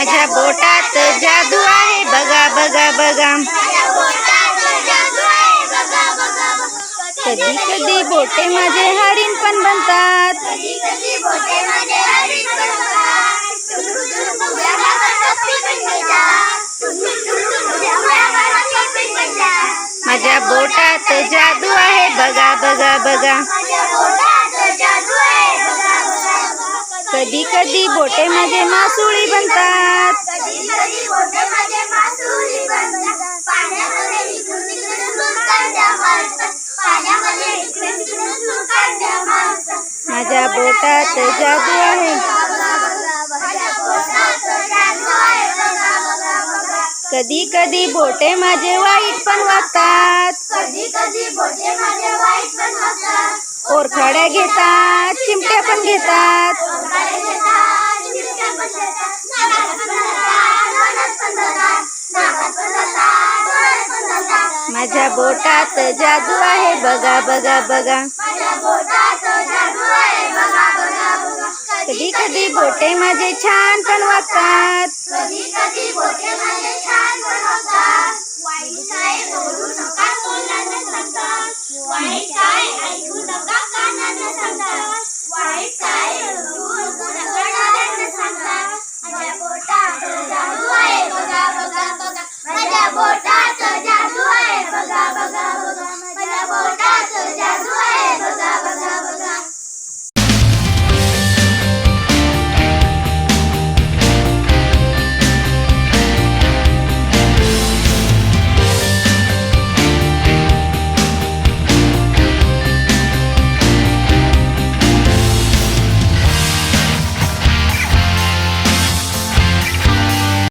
बोटात जादू आहे बघा बघा बघा कधी कधी बोटे माझे हरिण पण बनतात माझ्या बोटात जादू आहे बघा बघा बघा कधी कधी बोटे माझे मासुळी बनतात. माझ्या बोटात जादू आहे. कधी कधी बोटे माझे वाईट पण वागतात. कधी कधी बोटे माझे वाईट पण होतात ओरखड्या घेतात चिमट्या पण घेतात, माझ्या बोटात जादू आहे बघा बघा बघा. कधी कधी बोटे माझे छान पण वाटतात वाईट काय बोलू नका.